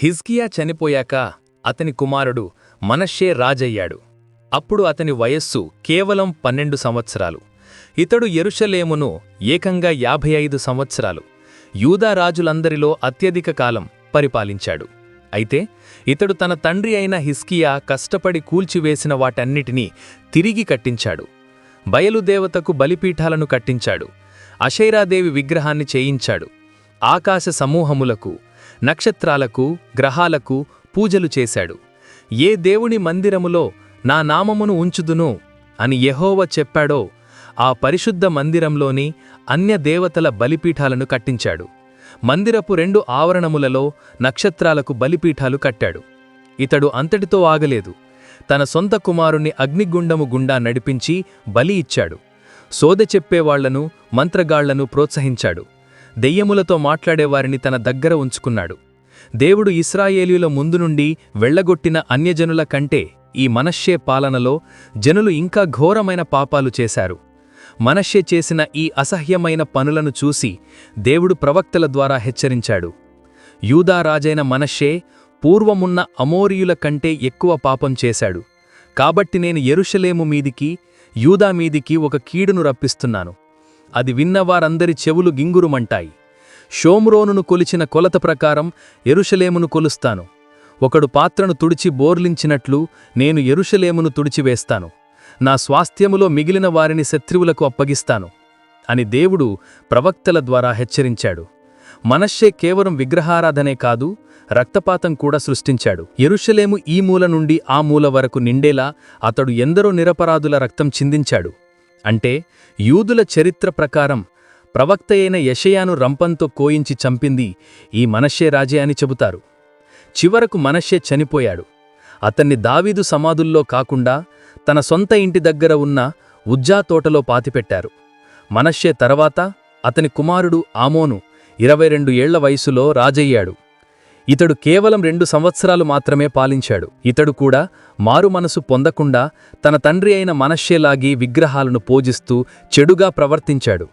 హిజ్కియా చనిపోయాక అతని కుమారుడు మనషే రాజయ్యాడు. అప్పుడు అతని వయస్సు కేవలం పన్నెండు సంవత్సరాలు. ఇతడు ఎరుషలేమును ఏకంగా యాభై ఐదు సంవత్సరాలు. యూదా రాజులందరిలో అత్యధిక కాలం పరిపాలించాడు. అయితే ఇతడు తన తండ్రి అయిన హిస్కియా కష్టపడి కూల్చివేసిన వాటన్నిటినీ తిరిగి కట్టించాడు. బయలుదేవతకు బలిపీఠాలను కట్టించాడు. అషైరాదేవి విగ్రహాన్ని చేయించాడు. ఆకాశ సమూహములకు నక్షత్రాలకు గ్రహాలకు పూజలు చేశాడు. ఏ దేవుని మందిరములో నా నామమును ఉంచుదును అని యహోవ చెప్పాడో ఆ పరిశుద్ధ మందిరంలోని అన్య దేవతల బలిపీఠాలను కట్టించాడు. మందిరపు రెండు ఆవరణములలో నక్షత్రాలకు బలిపీఠాలు కట్టాడు. ఇతడు అంతటితో ఆగలేదు. తన సొంత కుమారుణ్ణి అగ్నిగుండము గుండా నడిపించి బలి ఇచ్చాడు. సోద చెప్పేవాళ్ళను మంత్రగాళ్ళను ప్రోత్సహించాడు. దెయ్యములతో మాట్లాడేవారిని తన దగ్గర ఉంచుకున్నాడు. దేవుడు ఇస్రాయేలీల ముందు నుండి వెళ్ళగొట్టిన అన్యజనుల కంటే ఈ మనశ్షే పాలనలో జనులు ఇంకా ఘోరమైన పాపాలు చేశారు. మనష్షే చేసిన ఈ అసహ్యమైన పనులను చూసి దేవుడు ప్రవక్తల ద్వారా హెచ్చరించాడు. యూదా రాజైన పూర్వమున్న అమోరియుల కంటే ఎక్కువ పాపం చేశాడు. కాబట్టి నేను ఎరుషలేము మీదికి యూదా మీదికి ఒక కీడును రప్పిస్తున్నాను. అది విన్నవారందరి చెవులు గింగురుమంటాయి. షోమ్రోనును కొలిచిన కొలత ప్రకారం ఎరుషలేమును కొలుస్తాను. ఒకడు పాత్రను తుడిచి బోర్లించినట్లు నేను ఎరుషలేమును తుడిచివేస్తాను. నా స్వాస్థ్యములో మిగిలిన వారిని శత్రువులకు అప్పగిస్తాను. అని దేవుడు ప్రవక్తల ద్వారా హెచ్చరించాడు. మనశ్శే కేవలం విగ్రహారాధనే కాదు రక్తపాతం కూడా సృష్టించాడు. ఎరుషలేము ఈ మూల నుండి ఆ మూల వరకు నిండేలా అతడు ఎందరో నిరపరాధుల రక్తం చిందించాడు. అంటే యూదుల చరిత్ర ప్రకారం ప్రవక్త అయిన యషయాను రంపంతో కోయించి చంపింది ఈ మనషే రాజే అని చెబుతారు. చివరకు మనషే చనిపోయాడు. అతన్ని దావీదు సమాధుల్లో కాకుండా తన సొంత ఇంటి దగ్గర ఉన్న ఉజ్జా తోటలో పాతిపెట్టారు. మనషే తర్వాత అతని కుమారుడు ఆమోను ఇరవై రెండు ఏళ్ళ వయసులో రాజయ్యాడు. ఇతడు కేవలం రెండు సంవత్సరాలు మాత్రమే పాలించాడు. ఇతడు కూడా మారు మనసు పొందకుండా తన తండ్రి అయిన మనశ్శేలాగి విగ్రహాలను పూజిస్తూ చెడుగా ప్రవర్తించాడు.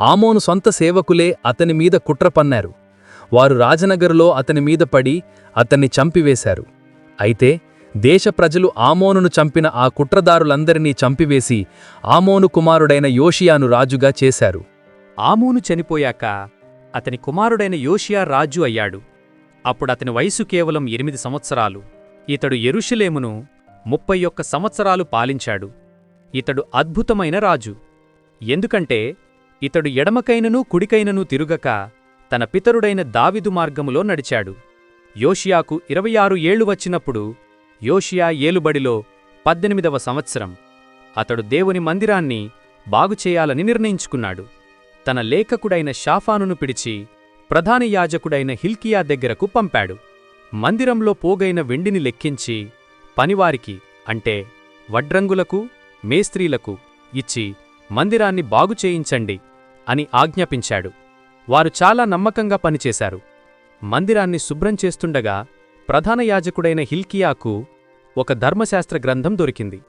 ఆమోను సొంత సేవకులే అతని మీద కుట్ర పన్నారు. వారు రాజనగరులో అతని మీద పడి అతన్ని చంపివేశారు. అయితే దేశ ప్రజలు ఆమోనును చంపిన ఆ కుట్రదారులందరినీ చంపివేసి ఆమోను కుమారుడైన యోషియాను రాజుగా చేశారు. ఆమోను చనిపోయాక అతని కుమారుడైన యోషియా రాజు అయ్యాడు. అప్పుడతని వయసు కేవలం ఎనిమిది సంవత్సరాలు. ఇతడు ఎరుషలేమును ముప్పై ఒక్క సంవత్సరాలు పాలించాడు. ఇతడు అద్భుతమైన రాజు. ఎందుకంటే ఇతడు ఎడమకైననూ కుడికైననూ తిరుగక తన పితరుడైన దావిదు మార్గములో నడిచాడు. యోషియాకు ఇరవై ఆరు ఏళ్ళు వచ్చినప్పుడు యోషియా ఏలుబడిలో పద్దెనిమిదవ సంవత్సరం. అతడు దేవుని మందిరాన్ని బాగుచేయాలని నిర్ణయించుకున్నాడు. తన లేఖకుడైన షాఫానును పిడిచి ప్రధాన యాజకుడైన హిల్కియా దగ్గరకు పంపాడు. మందిరంలో పోగైన వెండిని లెక్కించి పనివారికి అంటే వడ్రంగులకు మేస్త్రీలకు ఇచ్చి మందిరాన్ని బాగుచేయించండి అని ఆజ్ఞాపించాడు. వారు చాలా నమ్మకంగా పనిచేశారు. మందిరాన్ని శుభ్రం చేస్తుండగా ప్రధాన యాజకుడైన హిల్కియాకు ఒక ధర్మశాస్త్ర గ్రంథం దొరికింది.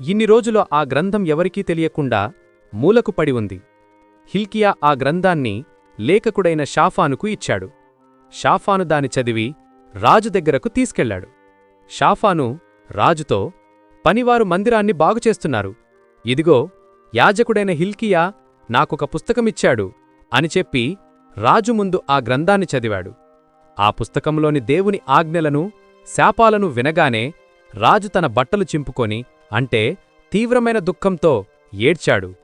ఇన్ని రోజులు ఆ గ్రంథం ఎవరికీ తెలియకుండా మూలకు పడి ఉంది. హిల్కియా ఆ గ్రంథాన్ని లేఖకుడైన షాఫానుకు ఇచ్చాడు. షాఫాను దాని చదివి రాజు దగ్గరకు తీసుకెళ్ళాడు షాఫాను రాజుతో పనివారు మందిరాన్ని బాగుచేస్తున్నారు ఇదిగో యాజకుడైన హిల్కియా నాకొక పుస్తకమిచ్చాడు అని చెప్పి రాజు ముందు ఆ గ్రంథాన్ని చదివాడు. ఆ పుస్తకంలోని దేవుని ఆజ్ఞలను శాపాలను వినగానే రాజు తన బట్టలు చింపుకొని అంటే తీవ్రమైన దుఃఖంతో ఏడ్చాడు.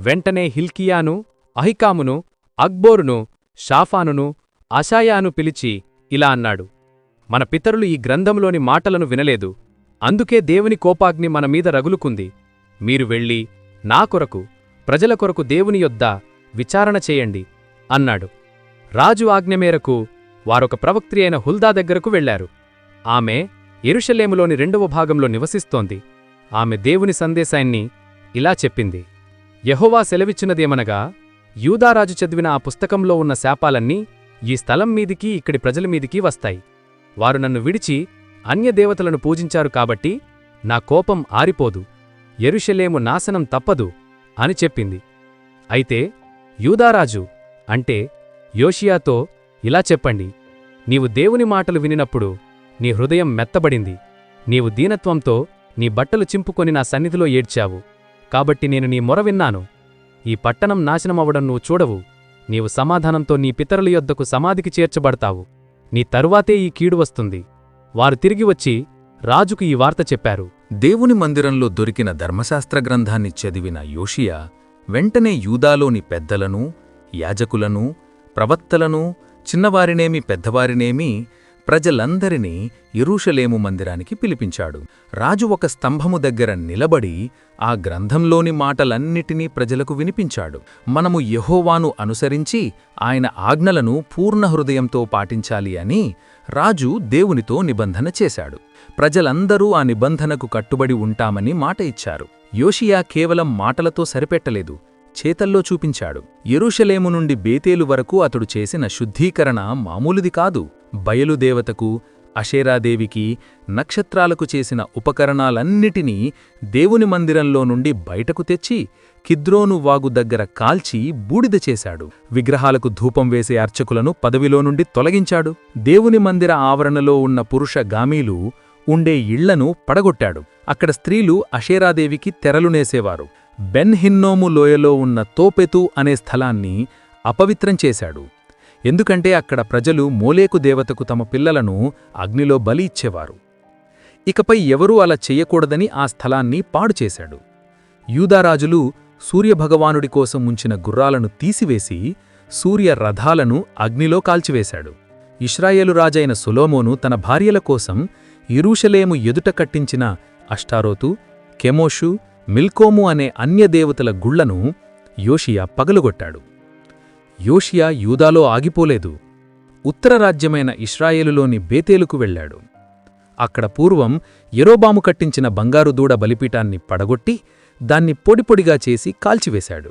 వెంటనే హిల్కియాను అహికామును అక్బోరును షాఫానును అషాయాను పిలిచి ఇలా అన్నాడు మన పితరులు ఈ గ్రంథంలోని మాటలను వినలేదు. అందుకే దేవుని కోపాగ్ని మన మీద రగులుకుంది. మీరు వెళ్ళి నా కొరకు ప్రజల కొరకు దేవుని యొద్ద విచారణ చేయండి అన్నాడు. రాజు ఆజ్ఞ మేరకు వారొక ప్రవక్త్రి అయిన హుల్దా దగ్గరకు వెళ్ళారు ఆమె ఎరుషలేములోని రెండవ భాగంలో నివసిస్తోంది. ఆమె దేవుని సందేశాన్ని ఇలా చెప్పింది యహోవా సెలవిచ్చినదేమనగా యూదారాజు చదివిన ఆ పుస్తకంలో ఉన్న శాపాలన్నీ ఈ స్థలం మీదికి ఇక్కడి ప్రజల మీదికి వస్తాయి. వారు నన్ను విడిచి అన్యదేవతలను పూజించారు కాబట్టి నా కోపం ఆరిపోదు ఎరుషలేము నాశనం తప్పదు అని చెప్పింది. అయితే యూదారాజు అంటే యోషియాతో ఇలా చెప్పండి నీవు దేవుని మాటలు వినినప్పుడు నీ హృదయం మెత్తబడింది నీవు దీనత్వంతో నీ బట్టలు చింపుకొని నా సన్నిధిలో ఏడ్చావు కాబట్టి నేను నీ మొర విన్నాను. ఈ పట్టణం నాశనమవడం నువ్వు చూడవు. నీవు సమాధానంతో నీ పితరుల యొద్దకు సమాధికి చేర్చబడతావు. నీ తరువాతే ఈ కీడు వస్తుంది. వారు తిరిగి వచ్చి రాజుకు ఈ వార్త చెప్పారు. దేవుని మందిరంలో దొరికిన ధర్మశాస్త్ర గ్రంథాన్ని చదివిన యోషియా వెంటనే యూదాలోని పెద్దలను యాజకులను ప్రవక్తలను చిన్నవారినేమి పెద్దవారినేమి ప్రజలందరినీ ఇరుషలేము మందిరానికి పిలిపించాడు. రాజు ఒక స్తంభము దగ్గర నిలబడి ఆ గ్రంథంలోని మాటలన్నిటినీ ప్రజలకు వినిపించాడు. మనము యహోవాను అనుసరించి ఆయన ఆజ్ఞలను పూర్ణ హృదయంతో పాటించాలి అని రాజు దేవునితో నిబంధన చేశాడు. ప్రజలందరూ ఆ నిబంధనకు కట్టుబడి ఉంటామని మాట ఇచ్చారు. యోషియా కేవలం మాటలతో సరిపెట్టలేదు చేతల్లో చూపించాడు. ఎరుషలేము నుండి బేతేలు వరకు అతడు చేసిన శుద్ధీకరణ మామూలుది కాదు. బయలుదేవతకు అషేరాదేవికి నక్షత్రాలకు చేసిన ఉపకరణాలన్నిటినీ దేవుని మందిరంలో నుండి బయటకు తెచ్చి కిద్రోను వాగు దగ్గర కాల్చి బూడిద చేశాడు. విగ్రహాలకు ధూపం వేసే అర్చకులను పదవిలో నుండి తొలగించాడు. దేవుని మందిర ఆవరణలో ఉన్న పురుష గామీలు ఉండే ఇళ్ళను పడగొట్టాడు. అక్కడ స్త్రీలు అషేరాదేవికి తెరలునేసేవారు బెన్ హిన్నోము లోయలో ఉన్న తోపెతు అనే స్థలాన్ని అపవిత్రం చేశాడు. ఎందుకంటే అక్కడ ప్రజలు మోలేకు దేవతకు తమ పిల్లలను అగ్నిలో బలి ఇచ్చేవారు. ఇకపై ఎవరూ అలా చెయ్యకూడదని ఆ స్థలాన్ని పాడుచేశాడు యూదారాజులు సూర్యభగవానుడి కోసం ఉంచిన గుర్రాలను తీసివేసి సూర్య రథాలను అగ్నిలో కాల్చివేశాడు. ఇష్రాయేలు రాజైన సులోమోను తన భార్యల కోసం ఇరూషలేము ఎదుట కట్టించిన అష్టారోతు కెమోషు మిల్కోము అనే అన్యదేవతల గుళ్ళను యోషియా పగలుగొట్టాడు. యోషియా యూదాలో ఆగిపోలేదు. ఉత్తర రాజ్యమైన ఇష్రాయేలులోని బేతేలుకు వెళ్ళాడు. అక్కడ పూర్వం ఎరోబాము కట్టించిన బంగారు దూడ బలిపీఠాన్ని పడగొట్టి దాన్ని పొడిపొడిగా చేసి కాల్చివేశాడు.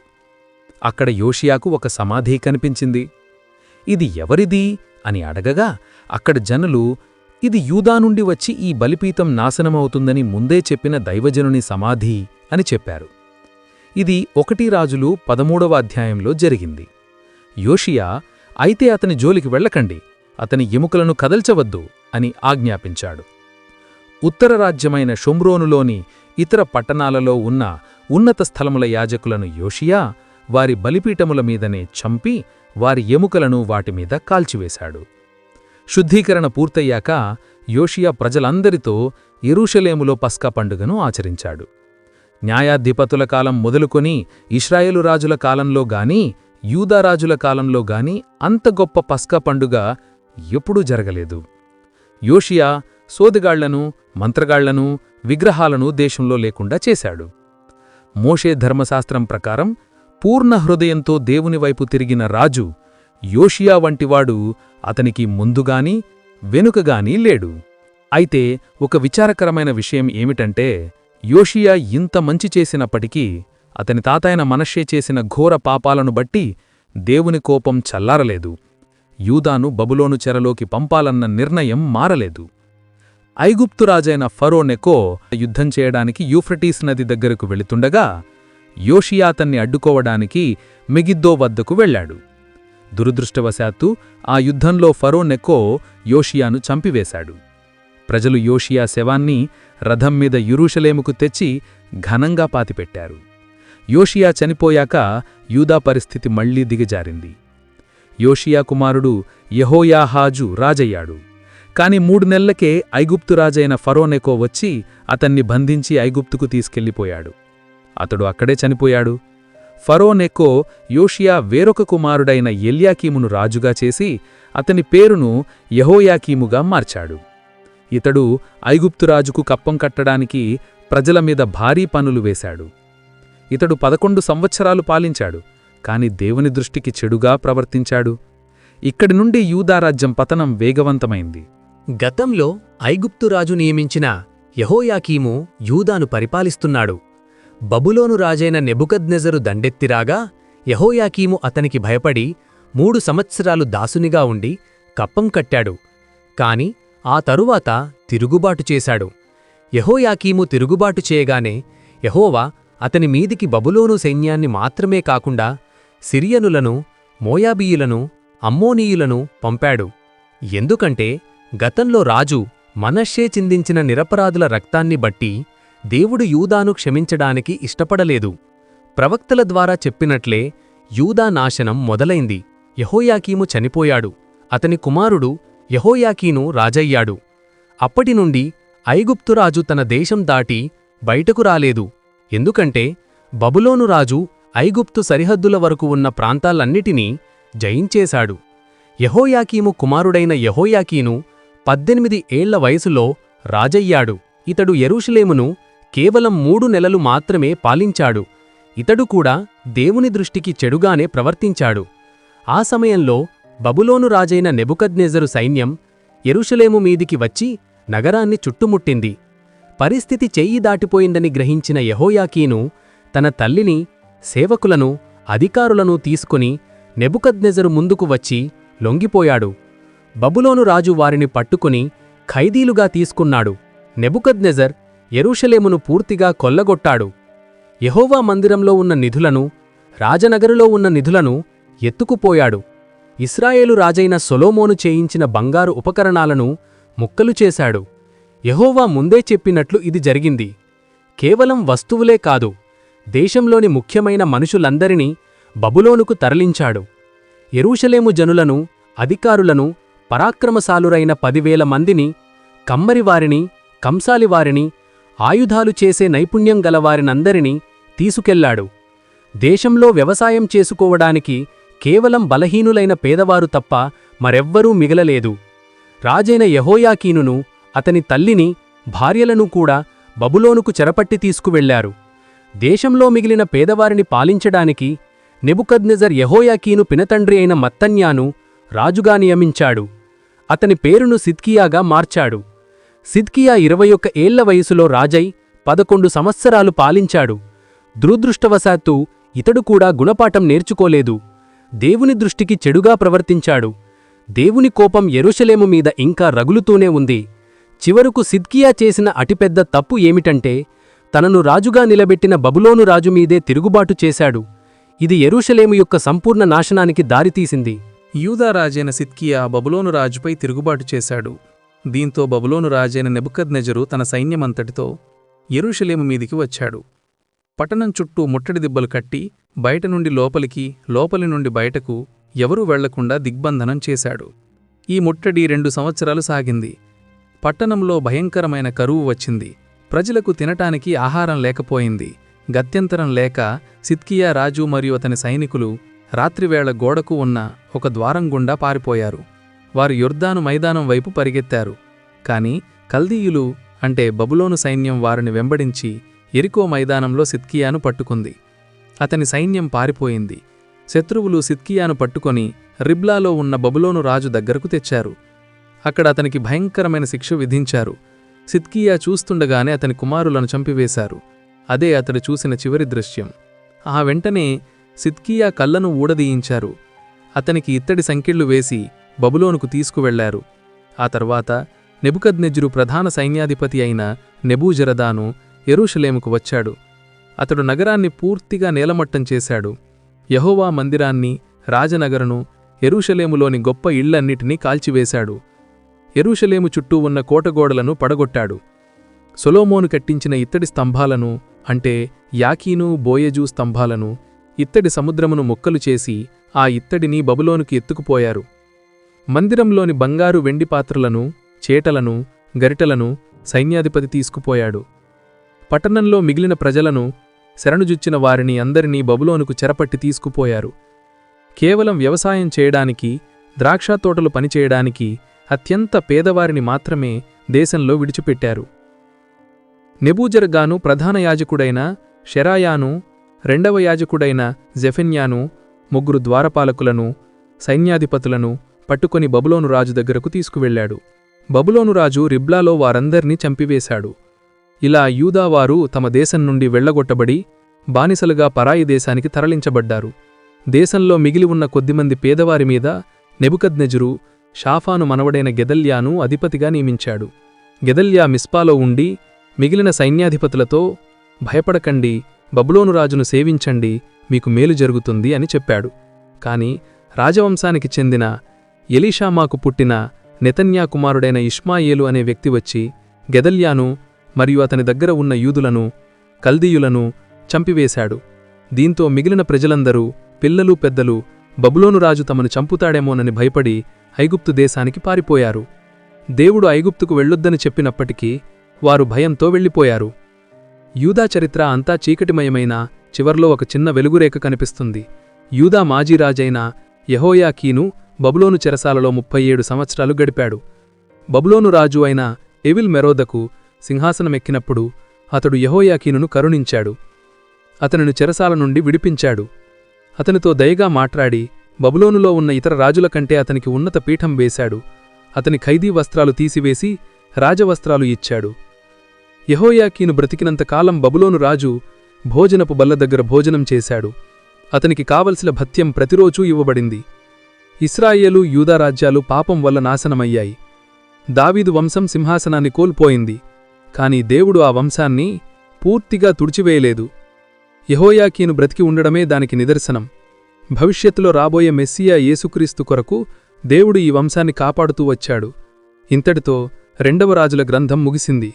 అక్కడ యోషియాకు ఒక సమాధి కనిపించింది. ఇది ఎవరిది? అని అడగగా అక్కడ జనులు ఇది యూదా నుండి వచ్చి ఈ బలిపీతం నాశనమవుతుందని ముందే చెప్పిన దైవజనుని సమాధి అని చెప్పారు. ఇది ఒకటి రాజులు పదమూడవ అధ్యాయంలో జరిగింది. యోషియా అయితే అతని జోలికి వెళ్ళకండి అతని ఎముకలను కదల్చవద్దు అని ఆజ్ఞాపించాడు. ఉత్తర రాజ్యమైన షొమ్రోనులోని ఇతర పట్టణాలలో ఉన్న ఉన్నత స్థలముల యాజకులను యోషియా వారి బలిపీఠముల మీదనే చంపి వారి ఎముకలను వాటిమీద కాల్చివేశాడు. శుద్ధీకరణ పూర్తయ్యాక యోషియా ప్రజలందరితో ఎరూషలేములో పస్కా పండుగను ఆచరించాడు. న్యాయాధిపతుల కాలం మొదలుకొని ఇస్రాయేలు రాజుల కాలంలో గాని యూదారాజుల కాలంలో గాని అంత గొప్ప పస్కా పండుగ ఎప్పుడూ జరగలేదు. యోషియా సోదిగాళ్ళను మంత్రగాళ్ళను విగ్రహాలను దేశంలో లేకుండా చేశాడు. మోషే ధర్మశాస్త్రం ప్రకారం పూర్ణ హృదయంతో దేవుని వైపు తిరిగిన రాజు యోషియా వంటివాడు అతనికి ముందుగాని వెనుకగాని లేడు. అయితే ఒక విచారకరమైన విషయం ఏమిటంటే యోషియా ఇంత మంచి చేసినప్పటికీ అతని తాతాయన మనషే చేసిన ఘోర పాపాలను బట్టి దేవుని కోపం చల్లారలేదు. యూదాను బబులోను చెరలోకి పంపాలన్న నిర్ణయం మారలేదు. ఐగుప్తురాజైన ఫరో నెకో యుద్ధం చేయడానికి యూఫ్రటీస్ నది దగ్గరకు వెళుతుండగా యోషియా అతన్ని అడ్డుకోవడానికి మెగిద్దో వద్దకు వెళ్ళాడు. దురదృష్టవశాత్తు ఆ యుద్ధంలో ఫరో నెకో యోషియాను చంపివేశాడు. ప్రజలు యోషియా శవాన్ని రథం మీద యురూషలేముకు తెచ్చి ఘనంగా పాతిపెట్టారు. యోషియా చనిపోయాక యూదా పరిస్థితి మళ్ళీ దిగజారింది. యోషియా కుమారుడు యహోయాహాజు రాజయ్యాడు. కాని మూడు నెలలకే ఐగుప్తు రాజైన ఫరోనెకో వచ్చి అతన్ని బంధించి ఐగుప్తుకు తీసుకెళ్ళిపోయాడు అతడు అక్కడే చనిపోయాడు. ఫరోనెకో యోషియా వేరొక కుమారుడైన ఎల్యాకీమును రాజుగా చేసి అతని పేరును యహోయాకీముగా మార్చాడు. ఇతడు ఐగుప్తురాజుకు కప్పం కట్టడానికి ప్రజల మీద భారీ పనులు వేశాడు. ఇతడు పదకొండు సంవత్సరాలు పాలించాడు కాని దేవుని దృష్టికి చెడుగా ప్రవర్తించాడు. ఇక్కడి నుండి యూదారాజ్యం పతనం వేగవంతమైంది. గతంలో ఐగుప్తురాజు నియమించిన యహోయాకీము యూదాను పరిపాలిస్తున్నాడు. బబులోను రాజైన నెబుకద్నెజరు దండెత్తిరాగా యహోయాకీము అతనికి భయపడి మూడు సంవత్సరాలు దాసునిగా ఉండి కప్పం కట్టాడు. కాని ఆ తరువాత తిరుగుబాటు చేశాడు. యహోయాకీము తిరుగుబాటు చేయగానే యహోవా అతని మీదికి బబులోను సైన్యాన్ని మాత్రమే కాకుండా సిరియనులను మోయాబీయులను అమ్మోనీయులను పంపాడు. ఎందుకంటే గతంలో రాజు మనశ్శే చిందించిన నిరపరాధుల రక్తాన్ని బట్టి దేవుడు యూదాను క్షమించడానికి ఇష్టపడలేదు. ప్రవక్తల ద్వారా చెప్పినట్లే యూదా నాశనం మొదలైంది. యహోయాకీము చనిపోయాడు. అతని కుమారుడు యహోయాకీను రాజయ్యాడు. అప్పటినుండి ఐగుప్తురాజు తన దేశం దాటి బయటకు రాలేదు. ఎందుకంటే బబులోను రాజు ఐగుప్తు సరిహద్దుల వరకు ఉన్న ప్రాంతాలన్నిటినీ జయించేశాడు. యహోయాకీము కుమారుడైన యహోయాకీను పద్దెనిమిది ఏళ్ళ వయసులో రాజయ్యాడు. ఇతడు ఎరుషులేమును కేవలం మూడు నెలలు మాత్రమే పాలించాడు. ఇతడు కూడా దేవుని దృష్టికి చెడుగానే ప్రవర్తించాడు. ఆ సమయంలో బబులోను రాజైన నెబుకద్నెజరు సైన్యం యెరూషలేము మీదికి వచ్చి నగరాన్ని చుట్టుముట్టింది. పరిస్థితి చెయ్యి దాటిపోయిందని గ్రహించిన యహోయాకీను తన తల్లిని సేవకులను అధికారులను తీసుకుని నెబుకద్నెజరు ముందుకు వచ్చి లొంగిపోయాడు. బబులోను రాజు వారిని పట్టుకుని ఖైదీలుగా తీసుకున్నాడు. నెబుకద్నెజర్ ఎరుషలేమును పూర్తిగా కొల్లగొట్టాడు. యహోవా మందిరంలో ఉన్న నిధులను రాజనగరులో ఉన్న నిధులను ఎత్తుకుపోయాడు. ఇస్రాయేలు రాజైన సొలోమోను చేయించిన బంగారు ఉపకరణాలను ముక్కలు చేశాడు. యహోవా ముందే చెప్పినట్లు ఇది జరిగింది. కేవలం వస్తువులే కాదు దేశంలోని ముఖ్యమైన మనుషులందరినీ బబులోనుకు తరలించాడు. ఎరూషలేము జనులను అధికారులను పరాక్రమశాలురైన పదివేల మందిని కమ్మరివారిని కంసాలివారిని ఆయుధాలు చేసే నైపుణ్యం గలవారినందరినీ తీసుకెళ్ళాడు. దేశంలో వ్యవసాయం చేసుకోవడానికి కేవలం బలహీనులైన పేదవారు తప్ప మరెవ్వరూ మిగలలేదు. రాజైన యహోయాకీనును అతని తల్లిని భార్యలను కూడా బబులోనుకు చెరపట్టి తీసుకువెళ్ళారు దేశంలో మిగిలిన పేదవారిని పాలించడానికి నెబుకద్నెజర్ యహోయాకీను పినతండ్రి అయిన మత్తన్యాను రాజుగా నియమించాడు. అతని పేరును సిద్కియాగా మార్చాడు. సిద్కియా ఇరవై ఒక్క ఏళ్ళ వయసులో రాజై పదకొండు సంవత్సరాలు పాలించాడు. దురదృష్టవశాత్తు ఇతడు కూడా గుణపాఠం నేర్చుకోలేదు. దేవుని దృష్టికి చెడుగా ప్రవర్తించాడు. దేవుని కోపం ఎరుషలేము మీద ఇంకా రగులుతూనే ఉంది. చివరకు సిద్కియా చేసిన అతిపెద్ద తప్పు ఏమిటంటే తనను రాజుగా నిలబెట్టిన బబులోను రాజు మీదే తిరుగుబాటు చేశాడు. ఇది యెరూషలేము యొక్క సంపూర్ణ నాశనానికి దారితీసింది. యూదా రాజైన సిద్కియా బబులోను రాజుపై తిరుగుబాటు చేశాడు. దీంతో బబులోను రాజైన నెబుకద్నెజరు తన సైన్యమంతటితో ఎరుషలేము మీదికి వచ్చాడు. పట్టణం చుట్టూ ముట్టడి దిబ్బలు కట్టి బయట నుండి లోపలికి లోపలి నుండి బయటకు ఎవరూ వెళ్ళకుండా దిగ్బంధనం చేశాడు. ఈ ముట్టడి రెండు సంవత్సరాలు సాగింది. పట్టణంలో భయంకరమైన కరువు వచ్చింది. ప్రజలకు తినటానికి ఆహారం లేకపోయింది. గత్యంతరం లేక సిద్కియా రాజు మరియు అతని సైనికులు రాత్రివేళ గోడకు ఉన్న ఒక ద్వారం గుండా పారిపోయారు. వారు యొర్దాను మైదానం వైపు పరిగెత్తారు. కాని కల్దీయులు అంటే బబులోను సైన్యం వారిని వెంబడించి ఎరికో మైదానంలో సిద్కియాను పట్టుకుంది. అతని సైన్యం పారిపోయింది. శత్రువులు సిద్కియాను పట్టుకొని రిబ్లాలో ఉన్న బబులోను రాజు దగ్గరకు తెచ్చారు. అక్కడ అతనికి భయంకరమైన శిక్ష విధించారు. సిద్కియా చూస్తుండగానే అతని కుమారులను చంపివేశారు. అదే అతడు చూసిన చివరి దృశ్యం. ఆ వెంటనే సిద్కియా కళ్ళను ఊడదీయించారు. అతనికి ఇత్తడి సంకెళ్ళు వేసి బబులోనుకు తీసుకువెళ్ళారు. ఆ తర్వాత నెబుకద్నెజ్రు ప్రధాన సైన్యాధిపతి అయిన నెబూజరదాను ఎరూషలేముకు వచ్చాడు. అతడు నగరాన్ని పూర్తిగా నేలమట్టం చేశాడు. యహోవా మందిరాన్ని రాజనగరను ఎరూషలేములోని గొప్ప ఇళ్ళన్నిటినీ కాల్చివేశాడు. ఎరుషలేము చుట్టూ ఉన్న కోటగోడలను పడగొట్టాడు. సొలోమోను కట్టించిన ఇత్తడి స్తంభాలను అంటే యాకీను బోయజూ స్తంభాలను ఇత్తడి సముద్రమును మొక్కలు చేసి ఆ ఇత్తడిని బబులోనుకి ఎత్తుకుపోయారు. మందిరంలోని బంగారు వెండి పాత్రలను చేటలను గరిటలను సైన్యాధిపతి తీసుకుపోయాడు. పట్టణంలో మిగిలిన ప్రజలను శరణుజుచ్చిన వారిని అందరినీ బబులోనుకు చెరపట్టి తీసుకుపోయారు. కేవలం వ్యవసాయం చేయడానికి ద్రాక్షతోటలు పనిచేయడానికి అత్యంత పేదవారిని మాత్రమే దేశంలో విడిచిపెట్టారు. నెబూజర్గాను ప్రధాన యాజకుడైన షెరాయాను రెండవ యాజకుడైన జెఫెన్యాను ముగ్గురు ద్వారపాలకులను సైన్యాధిపతులను పట్టుకొని బబులోను రాజు దగ్గరకు తీసుకువెళ్ళాడు. బబులోను రాజు రిబ్లాలో వారందర్నీ చంపివేశాడు. ఇలా యూదావారు తమ దేశం నుండి వెళ్ళగొట్టబడి బానిసలుగా పరాయి దేశానికి తరలించబడ్డారు. దేశంలో మిగిలి ఉన్న కొద్దిమంది పేదవారి మీద నెబుకద్నెజురు షాఫాను మనవడైన గెదల్యాను అధిపతిగా నియమించాడు. గెదల్యా మిస్పాలో ఉండి మిగిలిన సైన్యాధిపతులతో భయపడకండి బబులోను రాజును సేవించండి మీకు మేలు జరుగుతుంది అని చెప్పాడు. కాని రాజవంశానికి చెందిన ఎలీషామాకు పుట్టిన నెతన్యా కుమారుడైన ఇష్మాయేలు అనే వ్యక్తి వచ్చి గెదల్యాను మరియు అతని దగ్గర ఉన్న యూదులను కల్దీయులను చంపివేశాడు. దీంతో మిగిలిన ప్రజలందరూ పిల్లలు పెద్దలు బబులోను రాజు తమను చంపుతాడేమోనని భయపడి ఐగుప్తు దేశానికి పారిపోయారు. దేవుడు ఐగుప్తుకు వెళ్ళొద్దని చెప్పినప్పటికీ వారు భయంతో వెళ్ళిపోయారు. యూదా చరిత్ర అంతా చీకటిమయమైన చివర్లో ఒక చిన్న వెలుగురేఖ కనిపిస్తుంది. యూదా మాజీ రాజైన యహోయాకీను బబులోను చెరసాలలో ముప్పై ఏడు సంవత్సరాలు గడిపాడు. బబులోను రాజు అయిన ఎవిల్ మెరోదకు సింహాసనమెక్కినప్పుడు అతడు యహోయాకీనును కరుణించాడు. అతనిని చెరసాల నుండి విడిపించాడు. అతనితో దయగా మాట్లాడి బబులోనులో ఉన్న ఇతర రాజుల కంటే అతనికి ఉన్నత పీఠం వేశాడు. అతని ఖైదీ వస్త్రాలు తీసివేసి రాజవస్త్రాలు ఇచ్చాడు. యహోయాకీను బ్రతికినంతకాలం బబులోను రాజు భోజనపు బల్ల దగ్గర భోజనం చేశాడు. అతనికి కావలసిన భత్యం ప్రతిరోజూ ఇవ్వబడింది. ఇస్రాయేలు యూదా రాజ్యాలు పాపం వల్ల నాశనమయ్యాయి. దావీదు వంశం సింహాసనాన్ని కోల్పోయింది. కాని దేవుడు ఆ వంశాన్ని పూర్తిగా తుడిచివేయలేదు. యహోయాకీను బ్రతికి ఉండడమే దానికి నిదర్శనం. భవిష్యత్తులో రాబోయే మెస్సియా యేసుక్రీస్తు కొరకు దేవుడు ఈ వంశాన్ని కాపాడుతూ వచ్చాడు. ఇంతటితో రెండవ రాజుల గ్రంథం ముగిసింది.